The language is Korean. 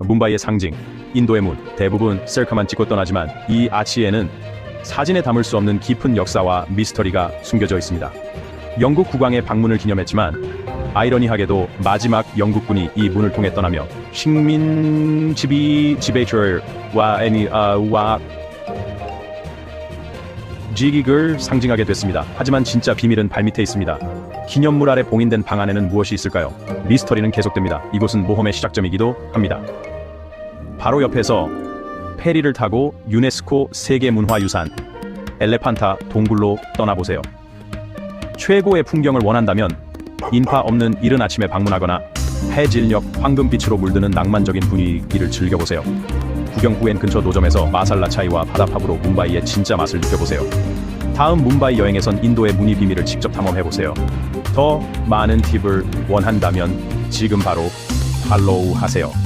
뭄바이의 상징, 인도의 문, 대부분 셀카만 찍고 떠나지만 이 아치에는 사진에 담을 수 없는 깊은 역사와 미스터리가 숨겨져 있습니다. 영국 국왕의 방문을 기념했지만 아이러니하게도 마지막 영국군이 이 문을 통해 떠나며 식민 지비 지배자와 애니 아와 지기를 상징하게 됐습니다. 하지만 진짜 비밀은 발밑에 있습니다. 기념물 아래 봉인된 방 안에는 무엇이 있을까요? 미스터리는 계속됩니다. 이곳은 모험의 시작점이기도 합니다. 바로 옆에서 페리를 타고 유네스코 세계문화유산 엘레판타 동굴로 떠나보세요. 최고의 풍경을 원한다면 인파 없는 이른 아침에 방문하거나 해질녘 황금빛으로 물드는 낭만적인 분위기를 즐겨보세요. 구경 후엔 근처 노점에서 마살라 차이와 바다팝으로 뭄바이의 진짜 맛을 느껴보세요. 다음 뭄바이 여행에선 인도의 문의 비밀을 직접 탐험해보세요. 더 많은 팁을 원한다면 지금 바로 팔로우 하세요.